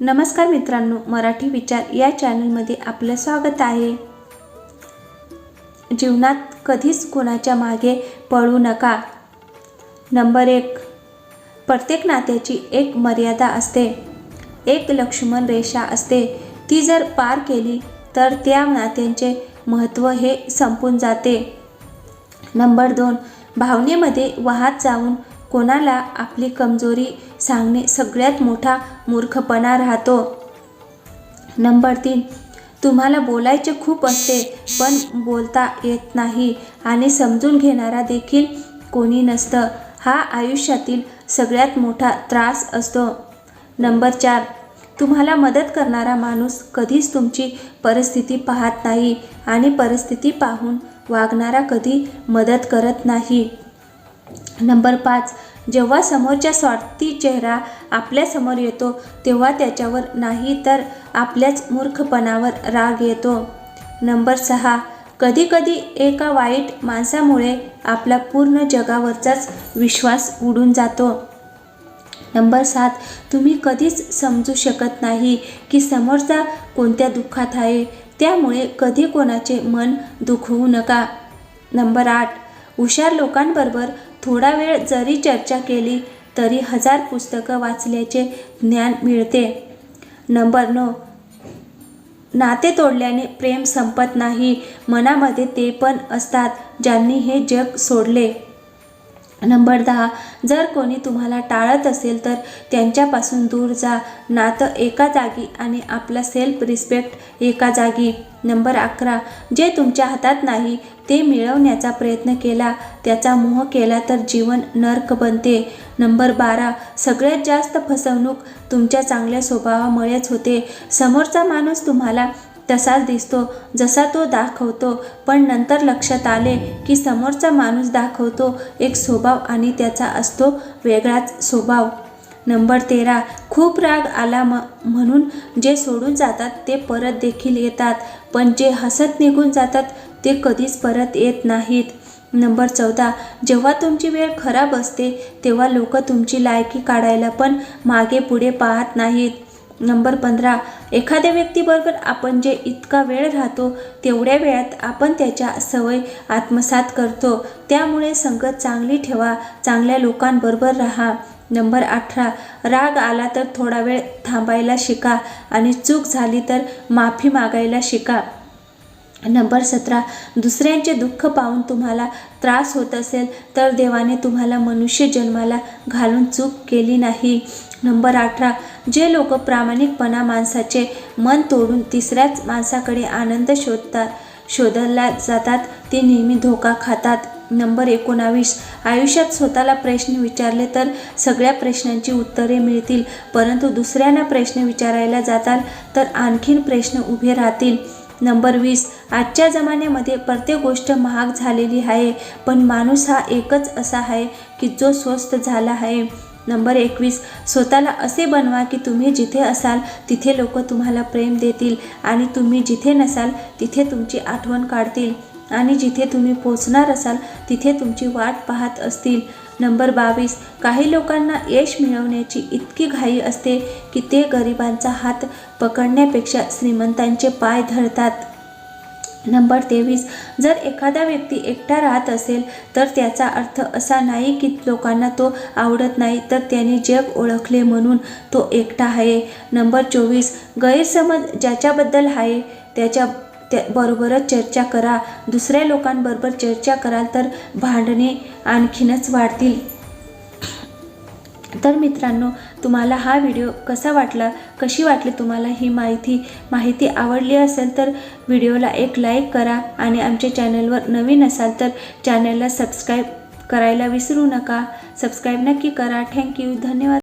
नमस्कार मित्रांनो मराठी विचार या चॅनलमध्ये आपलं स्वागत आहे. जीवनात कधीच कोणाच्या मागे पळू नका. नंबर एक प्रत्येक नात्याची एक मर्यादा असते. एक लक्ष्मण रेषा असते. ती जर पार केली तर त्या नात्यांचे महत्त्व हे संपून जाते. नंबर दोन भावनेमध्ये वाहत जाऊन कोणाला आपली कमजोरी सांगणे सगळ्यात मोठा मूर्खपणा राहतो. नंबर तीन तुम्हाला बोलायचे खूप असते पण बोलता येत नाही आणि समजून घेणारा देखील कोणी नसतं. हा आयुष्यातील सगळ्यात मोठा त्रास असतो. नंबर चार तुम्हाला मदत करणारा माणूस कधीच तुमची परिस्थिती पाहत नाही आणि परिस्थिती पाहून वागणारा कधी मदत करत नाही. नंबर पाच जेव्हा समोरच्या स्वार्थी चेहरा आपल्यासमोर येतो तेव्हा त्याच्यावर नाही तर आपल्याच मूर्खपणावर राग येतो. नंबर सहा कधीकधी एका वाईट माणसामुळे आपला पूर्ण जगावरचाच विश्वास उडून जातो. नंबर सात तुम्ही कधीच समजू शकत नाही की समोरचा कोणत्या दुःखात आहे त्यामुळे कधी कोणाचे मन दुखवू नका. नंबर आठ हुशार लोकांबरोबर थोडा वेळ जरी चर्चा केली तरी हजार पुस्तकं वाचल्याचे ज्ञान मिळते. नंबर नऊ नाते तोडल्याने प्रेम संपत नाही. मनामध्ये ते पण असतात ज्यांनी हे जग सोडले. नंबर दहा. जर कोणी तुम्हाला टाळत असेल तर त्यांच्यापासून दूर जा. नातं एका जागी आणि आपला सेल्फ रिस्पेक्ट एका जागी. नंबर अकरा. जे तुमच्या हातात नाही ते मिळवण्याचा प्रयत्न केला. त्याचा मोह केला तर जीवन नर्क बनते. नंबर बारा. सगळ्यात जास्त फसवणूक तुमच्या चांगल्या स्वभावामुळेच होते. समोरचा माणूस तुम्हाला तसाच दिसतो. जसा तो दाखवतो पण नंतर लक्षात आले की समोरचा माणूस दाखवतो एक स्वभाव आणि त्याचा असतो वेगळाच स्वभाव. नंबर तेरा खूप राग आला म म्हणून जे सोडून जातात ते परत देखील येतात पण जे हसत निघून जातात ते कधीच परत येत नाहीत. नंबर चौदा जेव्हा तुमची वेळ खराब असते तेव्हा लोक तुमची लायकी काढायला पण मागे पुढे पाहत नाहीत. नंबर पंधरा एखाद्या व्यक्तीबरोबर आपण जे इतका वेळ राहतो तेवढ्या वेळात आपण त्याच्या सवय आत्मसात करतो. त्यामुळे संगत चांगली ठेवा चांगल्या लोकांबरोबर राहा. नंबर अठरा राग आला तर थोडा वेळ थांबायला शिका आणि चूक झाली तर माफी मागायला शिका. नंबर सतरा दुसऱ्यांचे दुःख पाहून तुम्हाला त्रास होत असेल तर देवाने तुम्हाला मनुष्य जन्माला घालून चूक केली नाही. नंबर अठरा जे लोक प्रामाणिकपणा माणसाचे मन तोडून तिसऱ्याच माणसाकडे आनंद शोधतात शोधला जातात ते नेहमी धोका खातात. नंबर एकोणावीस आयुष्यात स्वतःला प्रश्न विचारले तर सगळ्या प्रश्नांची उत्तरे मिळतील परंतु दुसऱ्यांना प्रश्न विचारायला जाताल तर आणखीन प्रश्न उभे राहतील. नंबर वीस. आजच्या जमान्यामध्ये प्रत्येक गोष्ट महाग झालेली आहे पण माणूस हा एकच असा आहे की जो स्वस्त झाला आहे. नंबर एकवीस. स्वतःला असे बनवा की तुम्ही जिथे असाल तिथे लोक तुम्हाला प्रेम देतील आणि तुम्ही जिथे नसाल तिथे तुमची आठवण काढतील आणि जिथे तुम्ही पोचणार असाल तिथे तुमची वाट पाहत असतील. नंबर बावीस. काही लोकांना यश मिळवण्याची इतकी घाई असते की ते गरिबांचा हात पकडण्यापेक्षा श्रीमंतांचे पाय धरतात. नंबर तेवीस. जर एखादा व्यक्ती एकटा राहत असेल तर त्याचा अर्थ असा नाही की लोकांना तो आवडत नाही तर त्याने जग ओळखले म्हणून तो एकटा आहे. नंबर चोवीस. गैरसमज ज्याच्याबद्दल आहे त्याच्या त्या बरोबरच चर्चा करा. दुसऱ्या लोकांबरोबर चर्चा कराल तर भांडणे आणखीनच वाढतील. तर मित्रांनो तुम्हाला हा व्हिडिओ कसा वाटला? कशी वाटली तुम्हाला ही माहिती? माहिती आवडली असेल तर व्हिडिओला एक लाईक करा आणि आमच्या चॅनलवर नवीन असाल तर चॅनलला सबस्क्राईब करायला विसरू नका. सबस्क्राईब नक्की करा. थँक्यू. धन्यवाद.